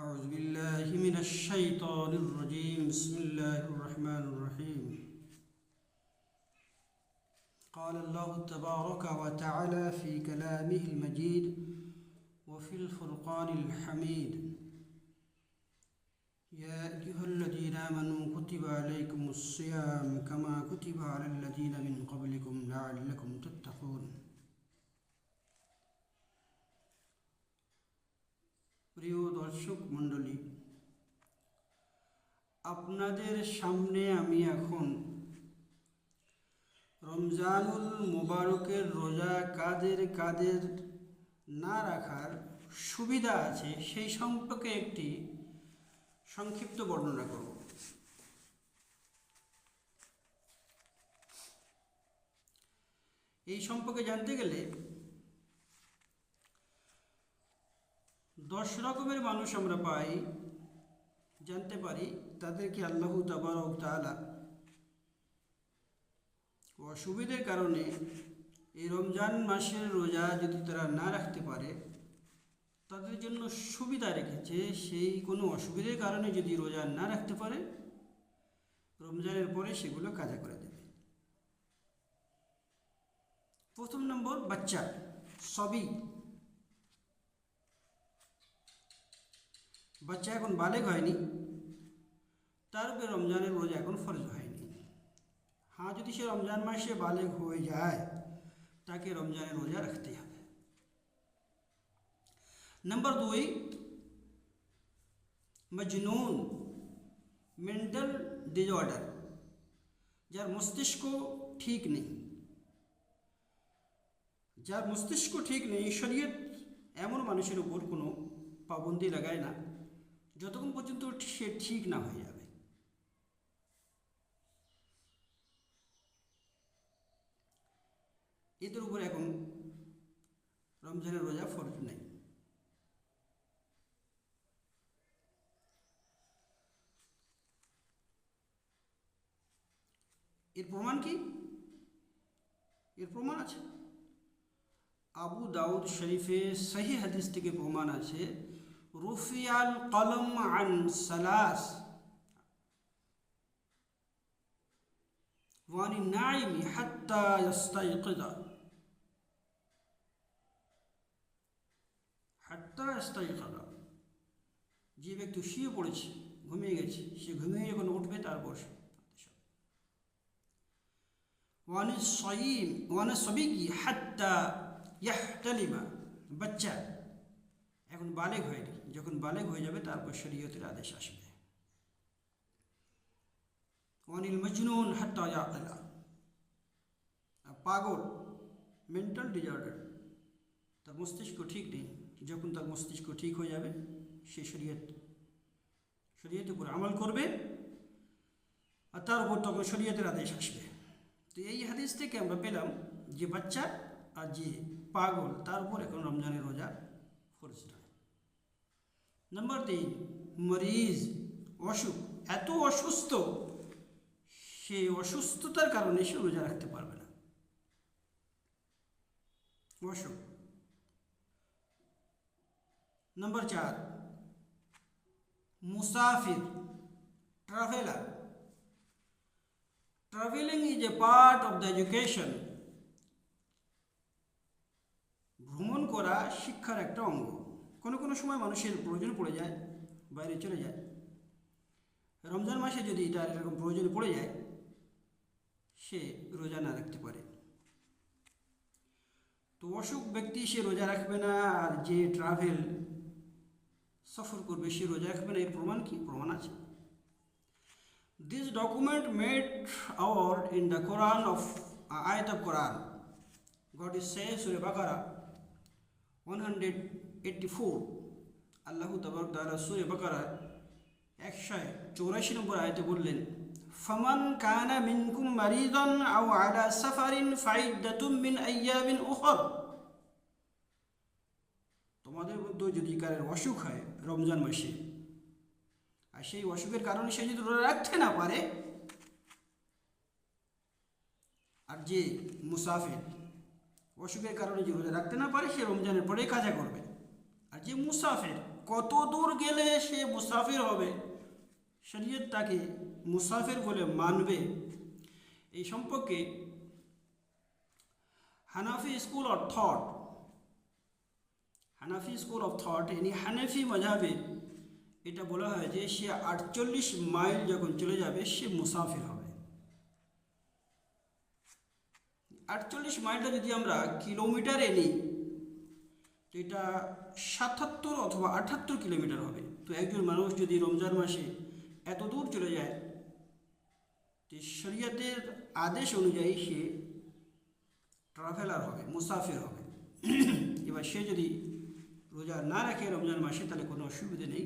أعوذ بالله من الشيطان الرجيم. بسم الله الرحمن الرحيم. قال الله تبارك وتعالى في كلامه المجيد وفي الفرقان الحميد. يا أيها الذين آمنوا كتب عليكم الصيام كما كتب على الذين من قبلكم لعلكم تتقون. প্রিয় দর্শক মণ্ডলী, আপনাদের সামনে আমি এখন রমজানুল মোবারকের রোজা কাদের কাদের না রাখার সুবিধা আছে সেই সম্পর্কে একটি সংক্ষিপ্ত বর্ণনা করব। এই সম্পর্কে জানতে গেলে দশ রকমের মানুষ আমরা পাই, জানতে পারি, তাদেরকে আল্লাহ তাবারক তাআলা অসুবিধের কারণে এই রমজান মাসের রোজা যদি তারা না রাখতে পারে, তাদের জন্য সুবিধা রেখেছে। সেই কোনো অসুবিধের কারণে যদি রোজা না রাখতে পারে, রমজানের পরে সেগুলো কাজা করে দেবে। প্রথম নম্বর, বাচ্চা। সবই বাচ্চা এখন বালেগ হয়নি তার উপরে রমজানের রোজা এখন ফরজ হয়নি হ্যাঁ যদি সে রমজান মাসে বালেগ হয়ে যায় তাকে রমজানের রোজা রাখতেই হবে নাম্বার দুই মজনুন মেন্টাল ডিজঅর্ডার যার মস্তিষ্ক ঠিক নেই যার মস্তিষ্ক ঠিক নেই শরীয়ত এমন মানুষের উপর কোনো পাবন্দি লাগায় না যতক্ষণ পর্যন্ত সে ঠিক না হয়ে যাবে। এদের উপর এখন রমজানের রোজা ফরজ নেই। এর প্রমাণ কি? এর প্রমাণ আছে। আবু দাউদ শরীফে সহি হাদিস থেকে প্রমাণ আছে রুফিয়াল কলম আন সালাস وعن النعيم حتى يستيقظ حتى يستيقظ যে ব্যক্তি শুয়ে পড়েছে ঘুমিয়ে গেছে সে ঘুমিয়ে যখন উঠবে তারপর সে وعن الصيم وعن الصبي حتى يحتلم বাচ্চা এখন বালেগ হয়নি যখন বালেগ হয়ে যাবে, তারপর শরীয়তের আদেশ আসবে। অনিল মজনুন হাত্তা ইয়াকলা পাগল মেন্টাল ডিজঅর্ডার তার মস্তিষ্ক ঠিক নেই। যখন তার মস্তিষ্ক ঠিক হয়ে যাবে, সে শরীয়ত শরীয়তের উপর আমল করবে, আর তার উপর তখন শরীয়তের আদেশ আসবে। তো এই হাদিস থেকে আমরা পেলাম যে বাচ্চা আর যে পাগল, তার উপর এখন রমজানের রোজা নম্বর তিন মরিজ অসুখ এত অসুস্থ সে অসুস্থতার কারণে সে রোজা রাখতে পারবে না। অসুখ নম্বর চার, মুসাফির traveller travelling is a part of the education ভ্রমণ করা শিক্ষার একটা অঙ্গ। কোনো কোনো সময় মানুষের প্রয়োজন পড়ে যায়, বাইরে চলে যায়। রমজান মাসে যদি তার এরকম প্রয়োজন পড়ে যায়, সে রোজা না রাখতে পারে। তো অসুখ ব্যক্তি সে রোজা রাখবে না, আর যে ট্রাভেল সফর করবে সে রোজা রাখবে না, এর প্রমাণ কি? প্রমাণ আছে। This document made our in the Quran of আয়ত of Quran God is say সুরে বাকারা ওয়ান হান্ড্রেড এইটটি ফোর আল্লাহ তবরক তালা সুরে বাকারা একশো চৌরাশি নম্বর আয়তে বললেন, ফমান কানা মিনকুম মারিদন আও আলা সাফারিন ফাইদাতুম মিন আইয়ামিন উখর। তোমাদের মধ্যে যদি কারের অসুখ হয় রমজান মাসে, আর সেই অসুখের কারণে সে যদি রোজা রাখতে না পারে, আর যে মুসাফির অসুখের কারণে যে রোজা রাখতে না পারে, সে রমজানের পরে কাজা করবে। যে মুসাফের, কত দূর গেলে সে মুসাফির হবে? শরীয়ত তাকে মুসাফির বলে মানবে। এই সম্পর্কে হানাফি স্কুল অফ থট, হানাফি স্কুল অফ থট ইনি হানাফি মজাবে এটা বলা হয় যে সে আটচল্লিশ মাইল যখন চলে যাবে, সে মুসাফির হবে। আটচল্লিশ মাইলটা যদি আমরা কিলোমিটারে নিই এটা সাতাত্তর অথবা আটাত্তর কিলোমিটার হবে। তো একজন মানুষ যদি রমজান মাসে এত দূর চলে যায় তো শরীয়তের আদেশ অনুযায়ী সে ট্রাভেলার হবে, মুসাফির হবে। এবার সে যদি রোজা না রাখে রমজান মাসে, তাহলে কোনো অসুবিধে নেই।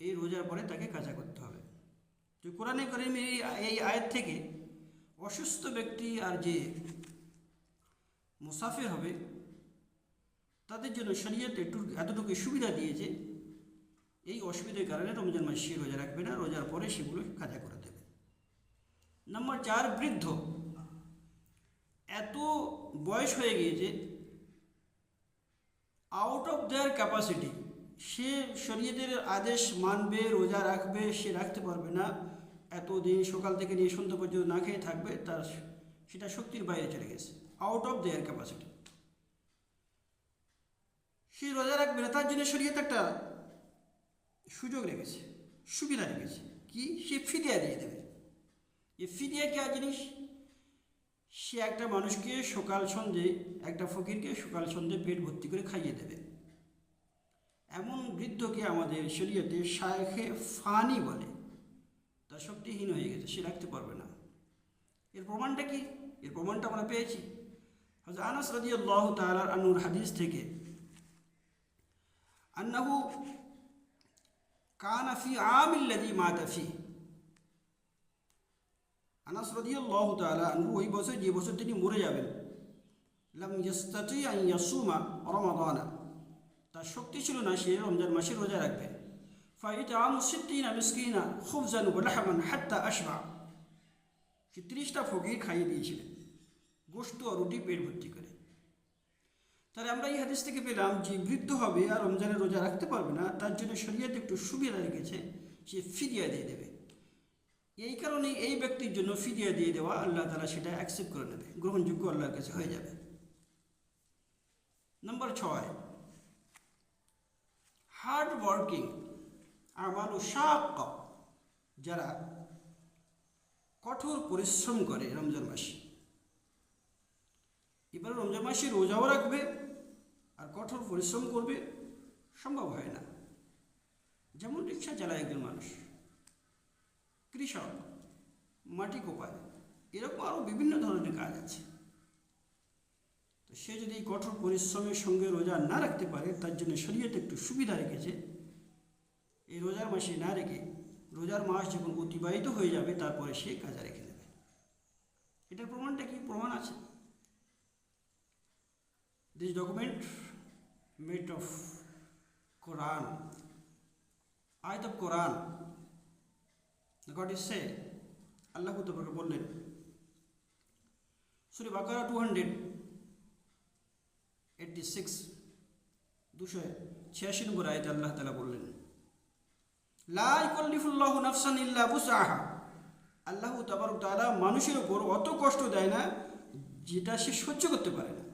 এই রোজার পরে তাকে কাজা করতে হবে। তো কোরআনে করিম এই এই আয়ের থেকে অসুস্থ ব্যক্তি আর যে মুসাফির হবে তাদের জন্য শরীয়ত একটু এতটুকু সুবিধা দিয়েছে, এই অসুবিধার কারণে রমজান মাস সে রোজা রাখবে না, রোজার পরে সেগুলো কাজা করে দেবে। নাম্বার চার, বৃদ্ধ। এত বয়স হয়ে গিয়েছে আউট অফ দেয়ার ক্যাপাসিটি সে শরীয়তের আদেশ মানবে, রোজা রাখবে, সে রাখতে পারবে না, এতদিন সকাল থেকে নিয়ে সন্ধ্যা পর্যন্ত না খেয়ে থাকবে, তার সেটা শক্তির বাইরে চলে গেছে আউট অফ দেয়ার ক্যাপাসিটি সে রোজা রাখবে না? তার জন্য শরীয়ত একটা সুযোগ রেখেছে, সুবিধা রেখেছে। কি? সে ফিদিয়া দিয়ে দেবে। এ ফিদিয়া কে জিনিস? সে একটা মানুষকে সকাল সন্ধে একটা ফকিরকে সকাল সন্ধে পেট ভর্তি করে খাইয়ে দেবে। এমন বৃদ্ধকে আমাদের শরীয়তে শায়েখে ফানি বলে। তার শক্তিহীন হয়ে গেছে, সে রাখতে পারবে না। এর প্রমাণটা কি? এর প্রমাণটা আমরা পেয়েছি। হজরত আনাস রাদিয়াল্লাহু তাআলা আনুর হাদিস থেকে আন্নাহু কানা ফি আমিল্লাযী মাতা ফি আনাস রাদিয়াল্লাহু তাআলা আনহু ওই বছর যে বছর তিনি মরে যাবেন লাম ইয়াস্তাতি আন ইয়াসুমা রমাদানা তার শক্তি ছিল না সে রমজান মাসে রোজা রাখবে ফাইতামু সিদ্দিনা মিসকিনা খুবজান ওয়া লাহমান হাত্তা আশবা সে তিরিশটা ফকির খাইয়ে দিয়েছিলেন গোস্ত আর রুটি পেট ভর্তি করে তাহলে আমরা এই হাদিস থেকে পেলাম যে বৃদ্ধ হবে আর রমজানের রোজা রাখতে পারবে না, তার জন্য শরীয়তে একটু সুবিধা রেখেছে সে ফিরিয়া দিয়ে দেবে। এই কারণে এই ব্যক্তির জন্য ফিরিয়া দিয়ে দেওয়া আল্লাহ তালা সেটা অ্যাকসেপ্ট করে নেবে, গ্রহণযোগ্য আল্লাহর কাছে হয়ে যাবে। নম্বর ছয় হার্ড ওয়ার্কিং আমাল শাক যারা কঠোর পরিশ্রম করে রমজান মাসে। এবার রমজান মাসে রোজাও রাখবে আর কঠোর পরিশ্রম করবে সম্ভব হয় না। যেমন রিক্সা চালায় একজন মানুষ, কৃষক, মাটি কোপায়, এরকম আরও বিভিন্ন ধরনের কাজ আছে। তো সে যদি কঠোর পরিশ্রমের সঙ্গে রোজা না রাখতে পারে, তার জন্য শরীয়তে একটু সুবিধা রেখেছে। এই রোজার মাসে না রেখে রোজার মাস যখন অতিবাহিত হয়ে যাবে, তারপরে সে কাজা রেখে দেবে। এটার প্রমাণটা কি? প্রমাণ আছে? This document made of Quran, ayat of Quran. God is say, আল্লাহ তোমাকে বললেন সুরি বাকারা টু হান্ড্রেড এইটটি সিক্স দুশো ছিয়াশি নম্বর আয়তে আল্লাহ তালা বললেন লাই কল্লিফুল্লাহ নাফসান ইল্লা বুসাহা আল্লাহ তাবার তারা মানুষের উপর অত কষ্ট দেয় না যেটা সে সহ্য করতে পারে না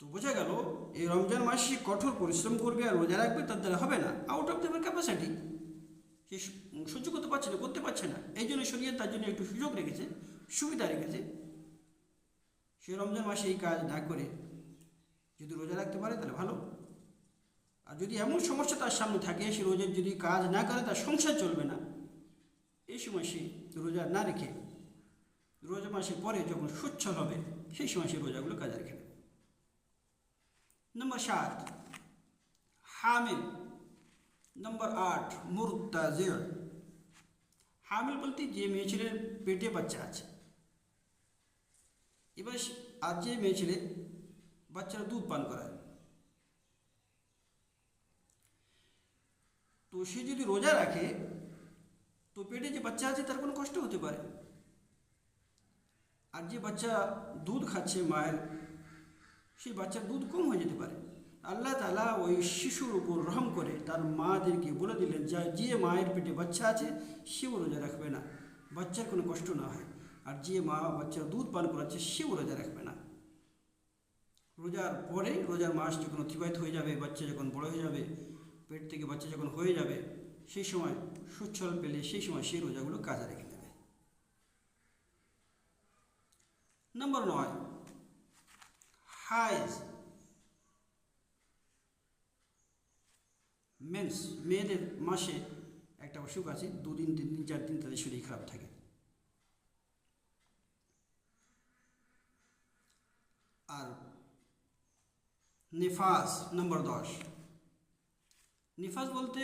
তো বোঝা গেল, এই রমজান মাস কঠোর পরিশ্রম করবে আর রোজা রাখবে, তার দ্বারা হবে না। আউট অফ দেবার ক্যাপাসিটি সে সহ্য করতে পারছে না, করতে পারছে না। এই জন্য শরীর তার জন্য একটু সুযোগ রেখেছে, সুবিধা রেখেছে। সে রমজান মাসে এই কাজ না করে যদি রোজা রাখতে পারে, তাহলে ভালো। আর যদি এমন সমস্যা তার সামনে থাকে, সে রোজার যদি কাজ না করে, তার সংসার চলবে না। এই সময় সে রোজা না রেখে, রোজা মাসের পরে যখন সচ্ছল হবে, সেই সময় সে রোজাগুলো কাজে রেখে দেবে নম্বর সাত হামিল নম্বর আট মুরতাজির হামিল বলতে যে মেয়ে ছেলের পেটে বাচ্চা আছে এবার আর যে মেয়ে ছেলে বাচ্চারা দুধ পান করায় তো সে যদি রোজা রাখে তো পেটে যে বাচ্চা আছে তার কোনো কষ্ট হতে পারে আর যে বাচ্চা দুধ খাচ্ছে মায়ের সেই বাচ্চার দুধ কম হয়ে যেতে পারে। আল্লাহ তালা ওই শিশুর উপর রহম করে তার মাদেরকে বলে দিলেন, যা যে মায়ের পেটে বাচ্চা আছে, সেও রোজা রাখবে না। বাচ্চার কোনো কষ্ট না হয়। আর যে মা বাচ্চার দুধ পান করাচ্ছে, সেও রোজা রাখবে না। রোজার পরে রোজার মাস যখন অতিবাহিত হয়ে যাবে, বাচ্চা যখন বড় হয়ে যাবে, পেট থেকে বাচ্চা যখন হয়ে যাবে, সেই সময় সুচ্ছল পেলে সেই সময় সেই রোজাগুলো কাজে রেখে দেবে। নম্বর নয় হাইজ মেন্স মেয়েদের মাসে একটা অসুখ আছে, দুদিন, তিন দিন, চার দিন তাদের শরীর খারাপ থাকে। আর নিফাস নম্বর দশ। নিফাস বলতে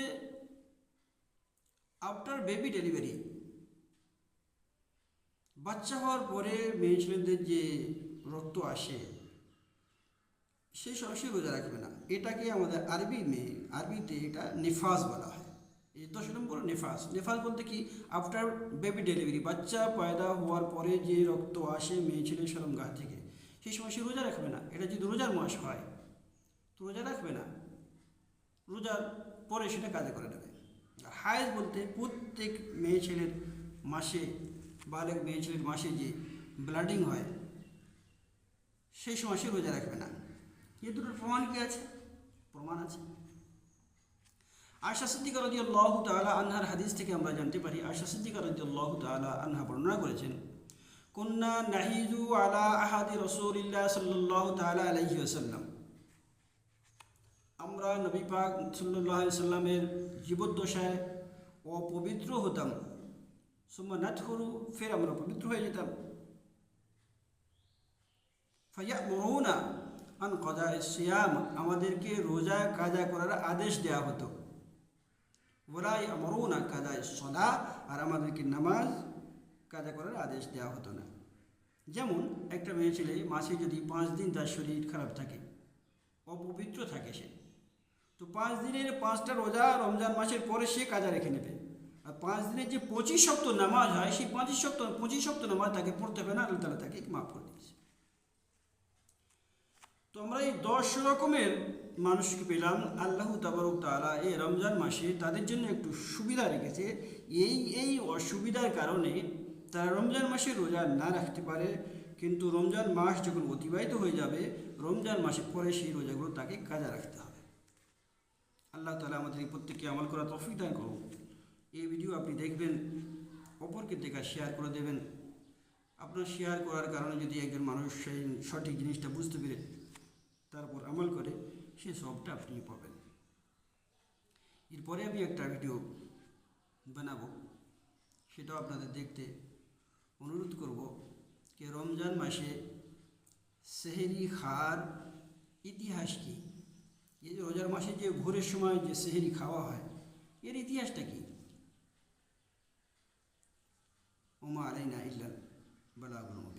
আফটার বেবি ডেলিভারি বাচ্চা হওয়ার পরে মেয়ে ছেলেদের যে রক্ত আসে সেই সময় সে রোজা রাখবে না। এটাকে আমাদের আরবি মেয়ে আরবিতে এটা নিফাস বলা হয়। দশ নম্বর নেফাস নেফাস বলতে কি? আফটার বেবি ডেলিভারি বাচ্চা পয়দা হওয়ার পরে যে রক্ত আসে মেয়ে ছেলে গা থেকে, সেই সময় সে রোজা রাখবে না। এটা যদি রোজার মাস হয়, তো রোজা রাখবে না। রোজার পরে সেটা কাজে করে নেবে। আর হায়েজ বলতে প্রত্যেক মেয়ে ছেলের মাসে, বালেক মেয়ে ছেলের মাসে যে ব্লাডিং হয়, সেই সময় সে রোজা রাখবে না। এ দুটোর প্রমাণ কি আছে? প্রমাণ আছে। আশা সিদ্দিকা রদি আল্লাহ তালা আনহার হাদিস থেকে আমরা জানতে পারি আশা সিদ্দিকা রদি আল্লাহ তালা আনহা বর্ণনা করেছেন কন্যা নাহিজু আলা আহাদি রসুলিল্লাহ সাল্লাহ তালা আলহি আসাল্লাম আমরা নবী পাক সাল্লাহ সাল্লামের জীবদ্দশায় অপবিত্র হতাম, সুম্মা নাথ করু ফের আমরা পবিত্র হয়ে যেতাম। ফাইয়া মরুনা আন কজা সিয়াম, আমাদেরকে রোজা কাজা করার আদেশ দেওয়া হতো। ওরাই ওলাই মরুনা কাজা সদা আর আমাদেরকে নামাজ কাজা করার আদেশ দেওয়া হতো না। যেমন, একটা মেয়ে ছেলে মাসে যদি পাঁচ দিন তার শরীর খারাপ থাকে, অপবিত্র থাকে সে, তো পাঁচ দিনের পাঁচটা রোজা রমজান মাসের পরে সে কাজা রেখে নেবে। আর পাঁচ দিনের যে পঁচিশ সপ্তাহ নামাজ হয়, সেই পঁচিশ সপ্তাহ পঁচিশ সপ্তাহ নামাজ তাকে পড়তে হবে না, আল্লাহ তাকে মাফ করে দিয়েছে। তো আমরা এই দশ রকমের মানুষকে পেলাম। আল্লাহ তাবারক তালা এই রমজান মাসে তাদের জন্য একটু সুবিধা রেখেছে। এই এই অসুবিধার কারণে তারা রমজান মাসে রোজা না রাখতে পারে। কিন্তু রমজান মাস যখন অতিবাহিত হয়ে যাবে, রমজান মাসে পরে সেই রোজাগুলো তাকে কাজা রাখতে হবে। আল্লাহ তালা আমাদের এই প্রত্যেককে আমল করা তফিক দান করুন। এই ভিডিও আপনি দেখবেন, অপরকে দেখা শেয়ার করে দেবেন। আপনার শেয়ার করার কারণে যদি একজন মানুষ সেই সঠিক জিনিসটা বুঝতে পেরে তারপর আমল করে, সে সবটা আপনি পাবেন। এরপরে আমি একটা ভিডিও বানাবো। সেটাও আপনাদের দেখতে অনুরোধ করব যে রমজান মাসে সেহেরি, খাওয়ার ইতিহাস কি? এই যে রোজার মাসে যে ভোরের সময় যে সেহেরি খাওয়া হয়, এর ইতিহাসটা কি? ওমা আলাইনা বালাগুল মুবিন।